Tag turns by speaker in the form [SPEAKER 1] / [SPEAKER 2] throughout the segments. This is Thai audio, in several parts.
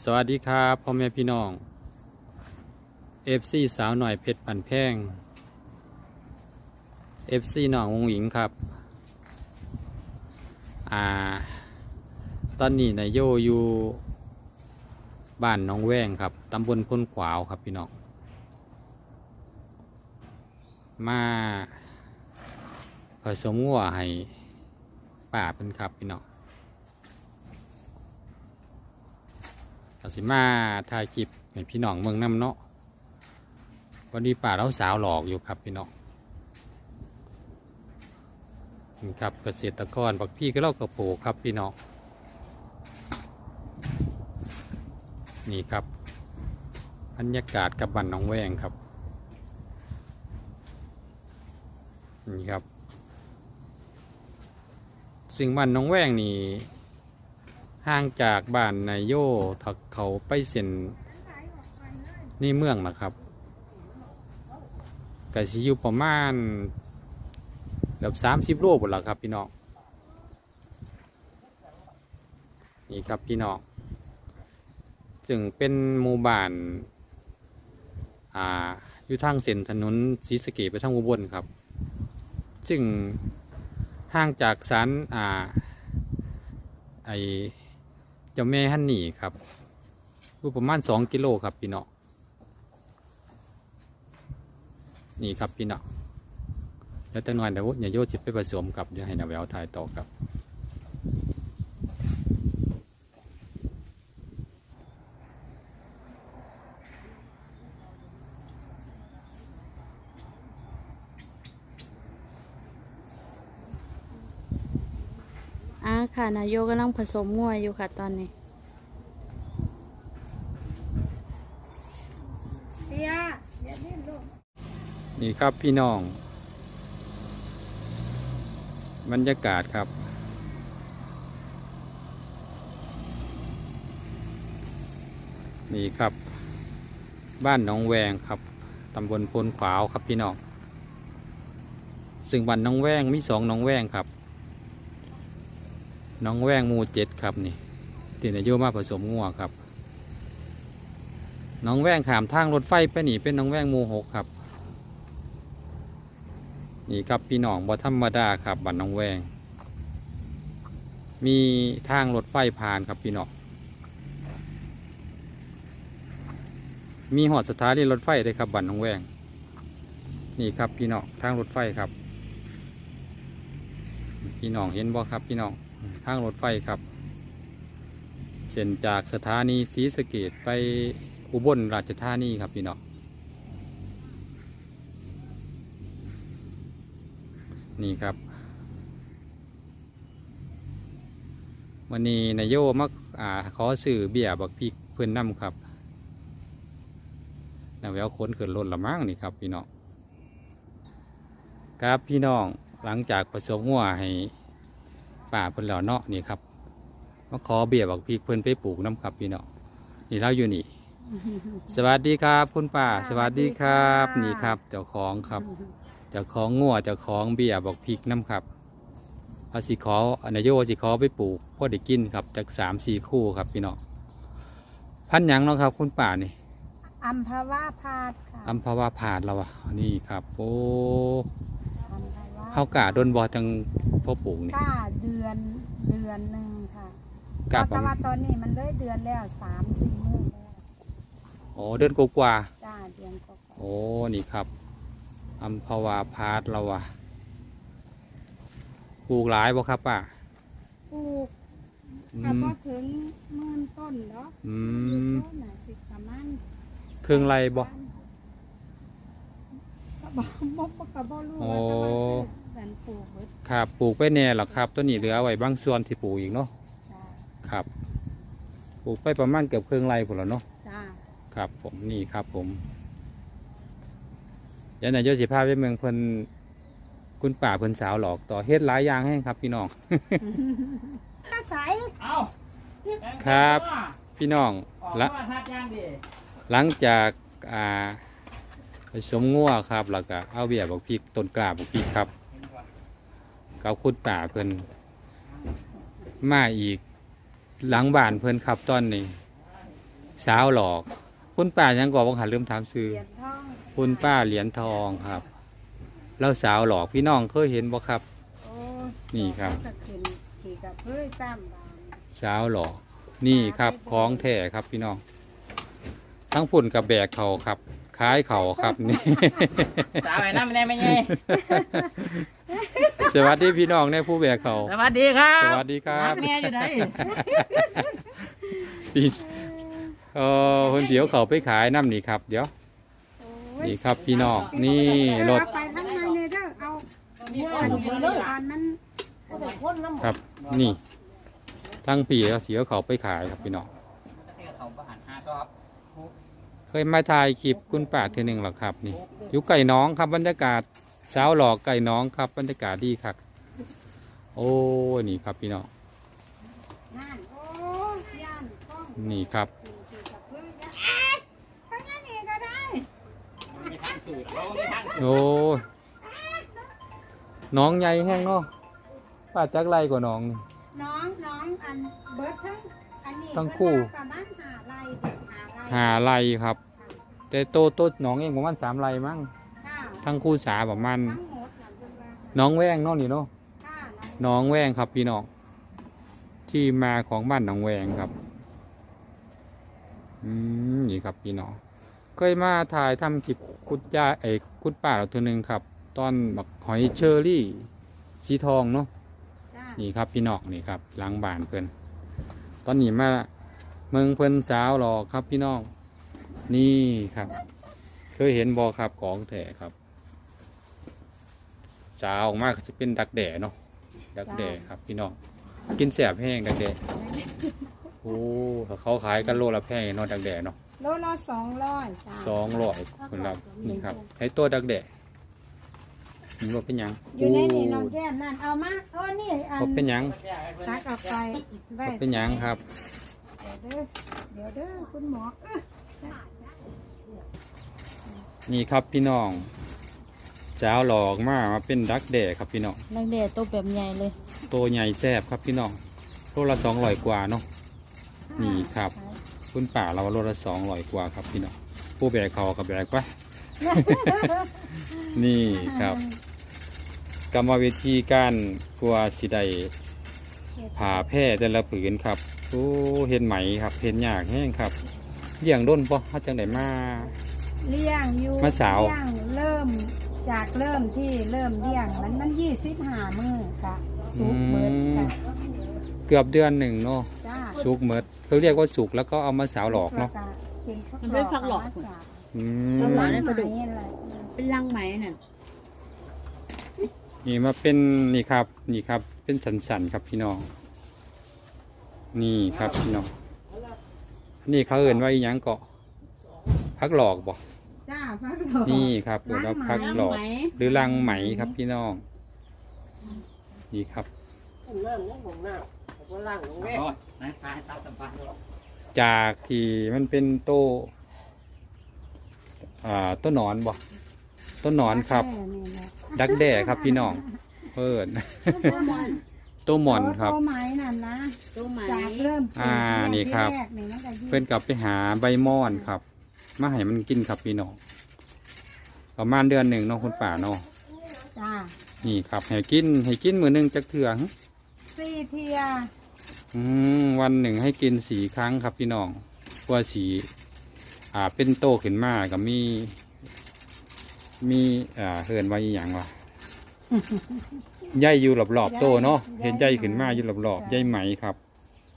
[SPEAKER 1] สวัสดีครับพ่อแม่พี่น้องเอฟซีสาวหน่อยเพชรปันแพงเอฟซีน้องวงหญิงครับ อ่า ตอนนี้นายโยอยู่บ้านหน้องแวงครับตำบลพ้นขวาวครับพี่น้องมาผสมงัวให้ป่าเป็นครับพี่น้อง กสิมาถ่ายคลิปให้พี่น้องเมืองน้ำเนาะวันนี้ป่าเราสาวหลอกอยู่ครับพี่น้องนี่ครับเกษตรกรบักพี่ก็เล่ากระโปลูครับพี่น้องนี่ครับบรรยากาศกับบันน้องแวงครับนี่ครับ ซึ่งบ้านน้องแวงนี่ ห่างจากบ้านนายโยถักเขาไปเส้นนี่เมืองนะครับก็สิอยู่ประมาณเกือบสามสิบโลหมดแล้วครับพี่น้องนี่ครับพี่น้องซึ่งเป็นหมู่บ้านอ่าอยู่ทางเส้นถนนศรีสะเกษไปทางอุบลครับซึ่งห่างจากสันอ่าไอ เจ้าแม่ฮันนี่ครับรูปประมาณสองกิโลครับพี่น้องนี่ครับพี่น้องแล้วแต่หน่อยเดี๋ยวอย่าโยชิไปผสมกับเดี๋ยวให้นาแววถ่ายต่อครับ
[SPEAKER 2] อ่าค่ะ นายโยกำลังผสมงัวอยู่ค่ะตอนนี้
[SPEAKER 3] เตียอย่าดิ้นลูก
[SPEAKER 1] นี่ครับพี่น้อง บรรยากาศครับ นี่ครับ บ้านหนองแวงครับตำบลพลขวาวครับพี่น้อง ซึ่งบ้านหนองแวงมีสองหนองแวงครับห น้องแว่งมูเจ็ดครับนี่ที่นายโยมาผสมงัวครับหนองแว่งขามทางรถไฟไปหนีเป็นหนองแว่งมูหกครับ นี่ครับพี่น้องบ่ธรรมดาครับบ้านหนองแว่ง มีทางรถไฟผ่านครับพี่น้องมีหอดสถานีรถไฟเลยครับบ้านหนองแว่ง นี่ครับพี่น้องทางรถไฟครับ พี่น้องเห็นบ่ครับพี่น้อง ทางรถไฟครับ เส้นจากสถานีศรีสะเกดไปอุบลราชธานีครับพี่น้องนี่ครับวันนี้นายโยมักอ่าขอสื่อเบียบักพริกเพื่อนน้ำครับนาแววค้นขึ้นรถละมั้งนี่ครับพี่น้องครับพี่น้องหลังจากผสมงัวให้ ป่าเพิ่นแล้วเนาะนี่ครับมาขอเบี้ยบักพริกเพิ่นไปปลูกน้ำครับพี่น้องนี่เราอยู่นี่ สวัสดีครับ คุณป้า สวัสดีครับนี่ครับ เจ้าของครับเจ้าของงัวเจ้าของเบียร์บอกพริกน้ำครับเอาสิขออนายโยสิขอไปปลูกพ่อได้กินครับจากสามสี่คู่ครับพี่น้องพันธุ์หยังเนาะครับ คุณป่านี่
[SPEAKER 3] อัมพวาพาดค่ะ
[SPEAKER 1] อัมพวาผาดเราอะนี่ครับ โอ้
[SPEAKER 3] อัมพวา
[SPEAKER 1] เฮากะโดนบอจัง พ่อปลูกนี่
[SPEAKER 3] ก้าเดือนเดือนหนึ่งค่ะ
[SPEAKER 1] กะป
[SPEAKER 3] แต่
[SPEAKER 1] ระมา
[SPEAKER 3] ว่า
[SPEAKER 1] ณ
[SPEAKER 3] ตอนนี้มันเลยเดือนแล้วสามสี่มื้อแล้ว
[SPEAKER 1] โอ้เดือนกว่า
[SPEAKER 3] จ้าเดือนก็
[SPEAKER 1] ๆโอ้ นี่ครับอัมพวาพาดเราอะปลูกหลายบ่ครับป้า
[SPEAKER 3] ปลูก
[SPEAKER 1] อื
[SPEAKER 3] แต่
[SPEAKER 1] ม
[SPEAKER 3] พอถึงหมื่นต้นเนาะ
[SPEAKER 1] อืม
[SPEAKER 3] ต้นน่ะสิประมาณ
[SPEAKER 1] เครื่องไรบ่
[SPEAKER 3] ก็บอกบอกก็บ่รู้
[SPEAKER 1] โอ้
[SPEAKER 3] ว่าจะว่าสิ ดันปลูกเบิด
[SPEAKER 1] ครับปลูกไปแน่หรอครับตัวนี้เหลือไว้บางส่วนที่ปลูกอีกเนาะ
[SPEAKER 3] จ้า
[SPEAKER 1] ครับปลูกไปประมาณเกือบครึ่งไรผมแล้วเนาะ
[SPEAKER 3] จ้า
[SPEAKER 1] ครับ ผมนี่ครับผมเดี๋ยวนายโยสิพาไปเมืองเพิ่นคุณป่าเพิ่นสาวหลอกต่อเฮ็ดหลายอย่างให้ครับ พี่น้อง
[SPEAKER 3] ใส
[SPEAKER 4] เอา
[SPEAKER 1] ครับ พี่น้อง
[SPEAKER 4] ละ
[SPEAKER 1] ละ
[SPEAKER 4] ทักย่างดี
[SPEAKER 1] หลังจากอ่าผสมงัวครับแล้วก็เอาเบียบอกพริกต้นกล้าบอกพริกครับ กับคุณป่าเพิ่นมาอีกหลังบ้านเพิ่นครับตอนนี้ สาวหลอก คุณป้ายังก่อบังหันลืมถามซื้อ
[SPEAKER 3] เหรียญทอง
[SPEAKER 1] คุณป้าเหรียญทองครับ แล้วสาวหลอกพี่น้องเคยเห็นบ่ครับ
[SPEAKER 3] โอ้
[SPEAKER 1] นี่ครับ
[SPEAKER 3] ก็ขึ้นขี่กับเพื่อซ้ำบาน
[SPEAKER 1] สาวหลอกนี่ครับของแท้ครับพี่น้อง ทั้งพุ่นกับแบกเขาครับคล้ายเขาครับนี่
[SPEAKER 4] สาวไอ้น้ำแน่ไม่เงี้ย
[SPEAKER 1] สวัสดีพี่น้องในผู้แบกเขา
[SPEAKER 4] สวัสดีครับ
[SPEAKER 1] สวัสดีครับ
[SPEAKER 4] น้ำแน่อยู่ไหน
[SPEAKER 1] พี่เออคนเดี๋ยวเขาไปขายน้ำนี่ครับ เดี๋ยว
[SPEAKER 3] โอ้ย
[SPEAKER 1] นี่ครับพี่น้องนี่รถ
[SPEAKER 3] เอาไปทั้งในเลยเด้อเอา
[SPEAKER 4] มี
[SPEAKER 3] เมื่อ
[SPEAKER 4] คน
[SPEAKER 3] นี่
[SPEAKER 4] อยู่
[SPEAKER 3] เล
[SPEAKER 4] เลยย
[SPEAKER 3] อันนั้น
[SPEAKER 1] ครับ นี่ทั้งปีแล้วเสียเขาไปขายครับพี่น้อง
[SPEAKER 4] เขาประหารห้าก็ครับ
[SPEAKER 1] เคยมาถ่ายคลิปคุณป้าเทีหนึ่งหรอครับ นี่อยู่ไก่น้องครับบรรยากาศ สาวหลอกไก่น้องครับบรรยากาศดีครับโอ้นี่ครับพี่น้อง
[SPEAKER 3] นั่นโอ้ย่านกล้อง
[SPEAKER 1] นี่ครับ
[SPEAKER 3] ขี่กับเพื่อย่านเอ๊ะไปงั้นนี่ก็ได้
[SPEAKER 4] มีทางสูตรเรามีทางสูตร
[SPEAKER 1] โอ้ยน้องใหญ่แห้งเนาะป้าจักไรกว่าน้องนี่
[SPEAKER 3] น้องน้องอันเบิร์ดทั้งอันนี้
[SPEAKER 1] ทั้งคู่
[SPEAKER 3] เพิ่นว่าประมาณหาไรหาไร
[SPEAKER 1] หาไรครับ แต่โตโตน้องเองประมาณสามไรมั้ง
[SPEAKER 3] ค่ะ
[SPEAKER 1] ทั้งคู่สาประมาณ
[SPEAKER 3] ทั้งหมดน่ะเพิ่นว่า
[SPEAKER 1] น้องแว้งเนาะนี่เนาะ
[SPEAKER 3] ค่ะ
[SPEAKER 1] น้องแว้งครับพี่น้องที่มาของบ้านหนองแวงครับ อืมนี่ครับพี่น้องเคยมาถ่ายทำคลิปคุดยาไอ้คุดป่าเราตัวหนึ่งครับ ตอนบักหอยเชอรี่สีทองเนาะ
[SPEAKER 3] จ้า
[SPEAKER 1] นี่ครับพี่น้องนี่ครับหล้างบานเพิ่นตอนนี้มาเมืองเพิ่นสาวหรอกครับพี่น้อง นี่ครับ เคยเห็นบอครับของแท้ครับ สาวออกมาก็จะเป็นดักแด่เนาะดักแด่ครับ พี่น้องกินแสบแห้งดักแด่โอ้เขาขายกันโลละแพงเนาะดักแด่เนาะ
[SPEAKER 3] โลละสองร้อยจ้า
[SPEAKER 1] สองร้อยคนละนี่ครับให้ตัวดักแด่นี่ว่าเป็นหยัง
[SPEAKER 3] อยู่ในนี่น้องแก้มนั่นเอามาเออนี่อัน
[SPEAKER 1] ว่าเป็นหยัง
[SPEAKER 3] ตักออกไปไว้
[SPEAKER 1] ว่าเป็นหยังครับ
[SPEAKER 3] เดี๋ยวเด้อเดี๋ยวเด้อคุณหมอเอ้อ
[SPEAKER 1] นี่ครับพี่น้อง สาวหลอกมามาเป็นดักแด่ครับพี่น้อง
[SPEAKER 2] นักเรียนตัวแบบใหญ่เลย
[SPEAKER 1] ตัวใหญ่แซ่บครับพี่น้องโลละสองร้อยกว่าเนาะนี่ครับคุณป่าเราโลละสองร้อยกว่าครับพี่น้องผู้แบกเขากับแบกไปนี่ครับกรรมวิธีการกลัวสิได้ผ่าแพร่แต่ละผืนครับโอ้เห็นไหมครับเห็นยากแห้งครับเลี้ยงด้นปะเขาจังไดมา
[SPEAKER 3] เลี้ยงอยู่
[SPEAKER 1] มาสาว
[SPEAKER 3] เลี้ยงเริ่ม จากเริ่มที่เริ่มเลี้ยงมันมันยี่สิบห้ามือค่ะสุกเบิดค่ะ
[SPEAKER 1] เกือบเดือนหนึ่งเนาะ
[SPEAKER 3] จ้า
[SPEAKER 1] สุกเมดเขาเรียกว่าสุกแล้วก็เอามาสาวหลอกเนาะ
[SPEAKER 2] มันเป็นฟักหลอก
[SPEAKER 3] มาสาว
[SPEAKER 1] อื
[SPEAKER 3] ประ
[SPEAKER 1] ม
[SPEAKER 3] มาณ
[SPEAKER 2] ในกระดูก
[SPEAKER 3] ไหนอะไร
[SPEAKER 2] เป็นรังไหมน่ะ
[SPEAKER 1] นี่มาเป็นนี่ครับ นี่ครับ เป็นสันๆครับพี่น้อง นี่ครับพี่น้อง นี่เขาเอ่นว่าอีหยังเกาะพักหลอกบ่
[SPEAKER 3] จ้าพักหลอก
[SPEAKER 1] นี่ครับเอ่นว่าพักหลอก หรือรังไหมครับพี่น้องนี่ครับ
[SPEAKER 4] โอ้ยนายพาให้ตามสัมภาษณ์
[SPEAKER 1] จากที่มันเป็นโตอ่าต้นหนอนบ่ต้นหนอนครับ
[SPEAKER 3] แนี่แหละ
[SPEAKER 1] ดักแด่ครับพี่น้องเพิ่นตัวหมอนครับ
[SPEAKER 3] โตไหมนั่นนะ
[SPEAKER 2] ตัวไหม
[SPEAKER 3] จากเริ่มปลูก
[SPEAKER 1] อ่านี่ครับ
[SPEAKER 3] ที่แกนี่มันก็ยี่
[SPEAKER 1] เพื่อนกลับไปหาใบม่อนครับ มาให้มันกินครับพี่น้องประมาณเดือนหนึ่งเนาะคุณป่าเนาะ
[SPEAKER 3] จ้า
[SPEAKER 1] นี่ครับให้กินให้กินมือหนึ่งจักเถื่อหึ
[SPEAKER 3] สี่เทีย
[SPEAKER 1] อืมวันหนึ่งให้กินสีครั้งครับพี่น้องกว่าสีอ่าเป็นโตขึ้นมากับมี มีอ่าเฮินไว้อหย่างวะ ใยอยู่รอบๆโตเนาะเห็นใยขึ้นมาอยู่รอบๆใยไหมครับ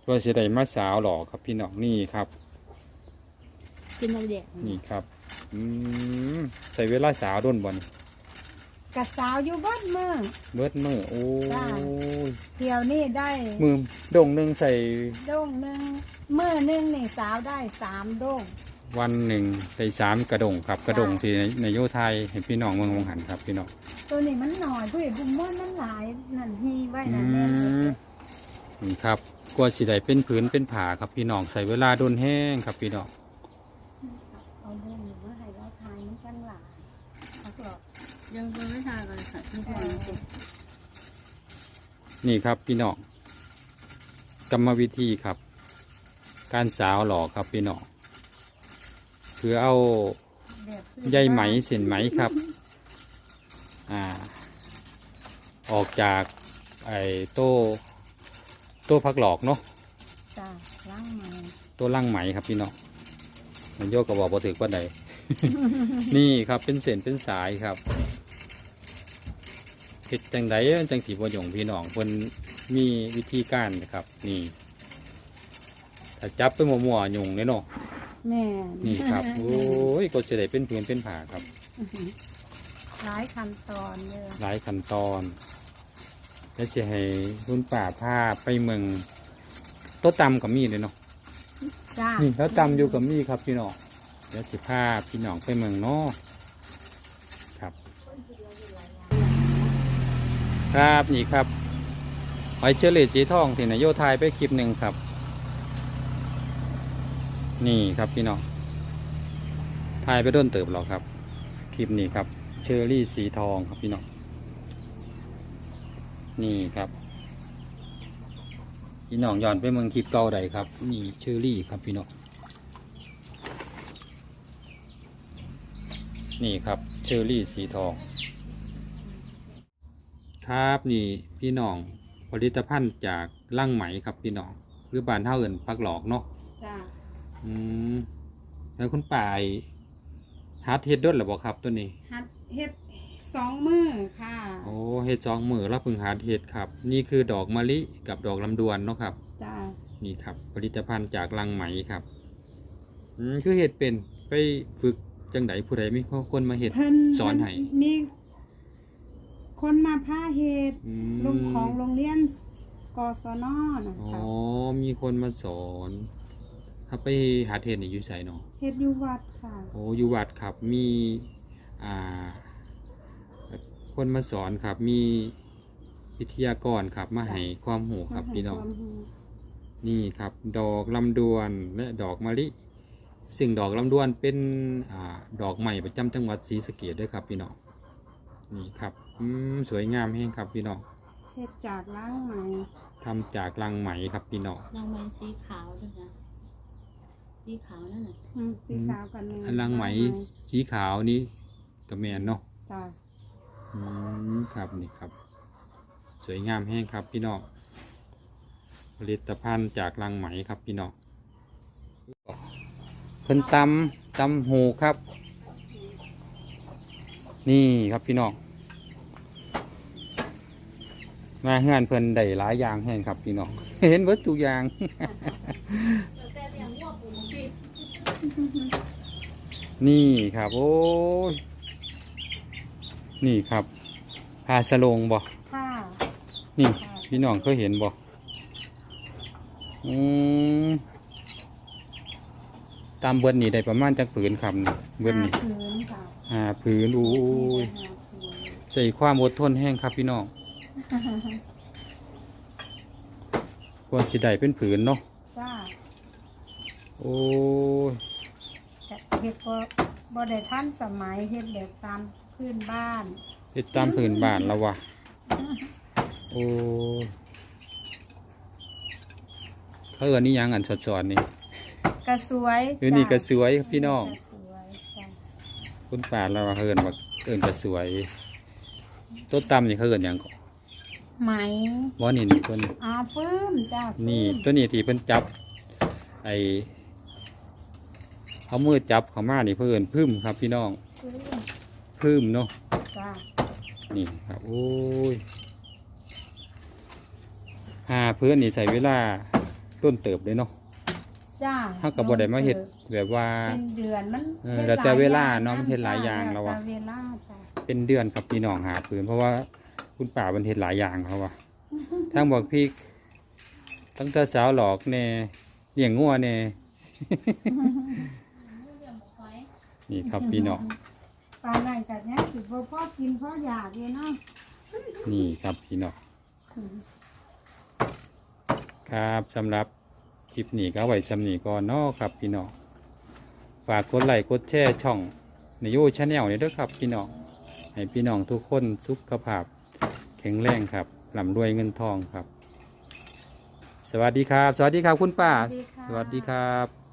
[SPEAKER 1] ตัวสีใดมาสาวหล่อครับพี่น้องนี่ครับ
[SPEAKER 2] กินนักเรียน
[SPEAKER 1] นี่ครับ อืมใส่เวลาสาวด้นบอล
[SPEAKER 3] กระสาวอยู่บ้านเมือง
[SPEAKER 1] เบิดมือโอ้
[SPEAKER 3] จ้า
[SPEAKER 1] ย
[SPEAKER 3] เที่ยวนี่ได้
[SPEAKER 1] มือโด่งหนึ่งใส่
[SPEAKER 3] โด่งหนึ่งเมื่อหนึ่งนี่สาวได้สามโด่ง
[SPEAKER 1] วันหนึ่งใส่สามกระดงครับกระดงที่ในในโยไทยเห็นพี่น้องเมืองวงหันครับพี่น้อง
[SPEAKER 3] ตัวนี้มันหน่อยผู้ใหญ่บุ้มม่อนมันหลายนั่นฮีไว้
[SPEAKER 1] อื
[SPEAKER 3] นั่นแน่
[SPEAKER 1] มนี่ครับกลัวสีใดเป็นผืนเป็นผาครับพี่น้องใส่เวลาโดนแห้งครับพี่น้อง
[SPEAKER 3] เอาเรื่องนี้มาให้เราทายมันจังหลายเขาบอก
[SPEAKER 2] ยังไม่ทานกันค่ะที่
[SPEAKER 3] เอ
[SPEAKER 2] ทาน
[SPEAKER 3] อ
[SPEAKER 1] นี่ครับพี่น้องกรรมวิธีครับ การสาวหล่อครับพี่น้องคือเอา
[SPEAKER 3] แบบพื้น
[SPEAKER 1] ใยไหมเส้นไหมครับอ่าออกจากไอ้โต้โต้พักหลอกเนาะ
[SPEAKER 3] จ้าล้างไหม
[SPEAKER 1] โต้ล่างไหมครับพี่น้องนายโยกก็บอกบ่ถึกว่าใดนี่ครับเป็นเส้นเป็นสายครับเฮ็ดจังไดจังสีบ่หยงพี่น้องเพิ่นมีวิธีการนะครับ นี่ ถ้าจับไปมั่วๆหยงเลยเนาะ
[SPEAKER 3] แม่
[SPEAKER 1] นี่ครับโอ้ยก็จะได้เป็นผืนเป็นผ้าครับ
[SPEAKER 3] หลายขั้นตอนเลย
[SPEAKER 1] หลายขั้นตอนแล้วจะให้คุณป่าพาไปเมืองโต๊ะตำกับมีเลยเนาะ
[SPEAKER 3] จ้า
[SPEAKER 1] นี่แล้วตำอยู่กับมีครับพี่น้องเดี๋ยวสิพาพี่น้องไปเมืองเนาะ ครับนี่ครับหอยเชอรี่สีทองที่นายโยทายไปคลิปหนึ่งครับ นี่ครับพี่น้องทายไปด้นเติบเราครับ คลิปนี้ครับเชอรี่สีทองครับพี่น้องนี่ครับพี่น้องย้อนไปเมืองคลิปเก่าใดครับนี่เชอรี่ครับพี่น้องนี่ครับเชอรี่สีทอง ครับนี่พี่น้องผลิตภัณฑ์จากล่างไหมครับพี่น้องหรือบานเท่าเอินปักหลอกเนาะ
[SPEAKER 3] จ้า
[SPEAKER 1] อืมแล้วคุณป่ายฮาร์ดเฮ็ดด้นหรือบ่ครับตัวนี้
[SPEAKER 3] หัดเฮ็ดสองมือค่ะ
[SPEAKER 1] โอ้เฮ็ดสองมือแล้วเพึ่งหาเฮ็ดครับ นี่คือดอกมะลิกับดอกลำดวนเนาะครับ
[SPEAKER 3] จ้า
[SPEAKER 1] นี่ครับผลิตภัณฑ์จากลังไหมครับอืมคือเฮ็ดเป็นไปฝึกจังไดผู้ใดมีคนมาเฮ็ด
[SPEAKER 3] เพิ่น
[SPEAKER 1] สอนให้
[SPEAKER 3] มี คนมาผ้าเฮ็ด
[SPEAKER 1] อื
[SPEAKER 3] ลงของ
[SPEAKER 1] ม
[SPEAKER 3] โรงเรียนกศนนะ
[SPEAKER 1] อ๋อ
[SPEAKER 3] คะ
[SPEAKER 1] มีคนมาสอนถ้าไปหาเทศนี่อยู่ไสเนาะ
[SPEAKER 3] เฮ็ดอยู่วัดค่ะ
[SPEAKER 1] โอ้อยู่วัดครับมีอ่าคนมาสอนครับมีวิทยากรครับมาให้ความรู้ครับพี่น้อง
[SPEAKER 3] ความรู้
[SPEAKER 1] นี่ครับดอกลำดวนและดอกมะลิ ซึ่งดอกลำดวนเป็นอาดอกใหม่ประจำจังหวัดศรีสะเกษด้วยครับพี่น้องนี่ครับ อืมสวยงามแห้งครับพี่น้อง
[SPEAKER 3] เฮ็ดจากล้างไหม
[SPEAKER 1] ทำจากลังไหมครับพี่น้อง
[SPEAKER 2] นางไม้สีขาวใช่ไหมสีขาวนั่นน่ะ
[SPEAKER 3] อืมสีขาวกันนึง
[SPEAKER 1] อันลังไหมสีขาวนี้กระแมนเนาะ
[SPEAKER 3] จ้า
[SPEAKER 1] อืมครับนี่ครับ สวยงามแห้งครับพี่น้องผลิตภัณฑ์จากลังไหมครับพี่น้องเพิ่นตำตำหูครับ นี่ครับพี่น้อง มาเฮือนเพิ่นได้หลายอย่างแห้งครับพี่น้อง เห็นเบิดทุกอย่างนี่ครับ โอ้ยนี่ครับพาสะโลงบ่
[SPEAKER 3] ค่ะ
[SPEAKER 1] นี่ พี่น้องเคยเห็นบ่อืมตามเบิ้นี่ได้ประมาณจักผืนครับนี่เบิ้นี่
[SPEAKER 3] ห้าพื้นค่ะ
[SPEAKER 1] หาผืนโอ้ย
[SPEAKER 3] ห้าพื้น
[SPEAKER 1] ใส่ความอดทนแห้งครับพี่น้อง ควรสิได้เป็นผืนเนาะ
[SPEAKER 3] จ้า
[SPEAKER 1] โอ้ย
[SPEAKER 3] แต่เฮ็ดบ่บ่ได้ทันสมัยเฮ็ดแบบตามพื้นบ้าน
[SPEAKER 1] เฮ็ดตามผืนบ้านแล้ววะโอ้ยเขาเอิ้นนี่ยังอันสดๆนี่
[SPEAKER 3] กระสวย
[SPEAKER 1] เออนี่
[SPEAKER 3] จ้ะ
[SPEAKER 1] ก็สวยครับพี่น้อง
[SPEAKER 3] กระสวยจ้ะ
[SPEAKER 1] คุณป่าเราว่าเขาเอิ้นว่าเอิ้นก็สวยต้นตำนี่เขาเอิ้นหยังก็
[SPEAKER 3] ไหม
[SPEAKER 1] บ่นี่นี่ตัวนี้
[SPEAKER 3] อ่าฟื้มจ้า
[SPEAKER 1] นี่
[SPEAKER 3] ฟื้ม
[SPEAKER 1] ตัวนี้ที่เพิ่นจับ ไอเอามือจับเข้ามานี่เพิ่นพึ่มครับพี่น้อง
[SPEAKER 3] ฟื้ม
[SPEAKER 1] พึ่มเนาะ
[SPEAKER 3] จ้า
[SPEAKER 1] นี่ครับโอ้ยหาเพื่อนนี่ใส่เวลาต้นเติบเลยเนาะ
[SPEAKER 3] จ้า
[SPEAKER 1] ถ้ากับบ่ได้มาเฮ็ดแบบว่า
[SPEAKER 3] เป็นเดือนมัน
[SPEAKER 1] เออ
[SPEAKER 3] ฮ็ด
[SPEAKER 1] แล้วแต่
[SPEAKER 3] หย
[SPEAKER 1] เวลา
[SPEAKER 3] อย่ง
[SPEAKER 1] เนาะมันเฮ็ดหลายอย่างแล้วอะ
[SPEAKER 3] แต่เวลาจ้ะ
[SPEAKER 1] เป็นเดือนครับพี่น้องหาพื้นเพราะว่า คุณป่าบันเทศหลายอย่างเขาว่าทั้งบอกพี่ตั้งแต่สาวหลอกเน่เลี้ยงงัวเน่นี่ครับพี่น้อง
[SPEAKER 3] ปลาไหนกัดเนี้ยสิบ่พอกินพออยากเลยเนาะ
[SPEAKER 1] นี่ครับพี่น้องครับสำหรับคลิปนี้ก็เอาไว้สำนีก่อนเนาะครับพี่น้องฝากกดไลค์กดแชร์ช่องในยูชาแนลนี่ด้วยครับพี่น้องให้พี่น้องทุกคนสุขภาพแข็งแรงครับร่ำรวยเงินทองครับ สวัสดีครับ สวัสดีครับคุณป้า
[SPEAKER 3] สวัสดีค่ะ
[SPEAKER 1] สวัสดีครับ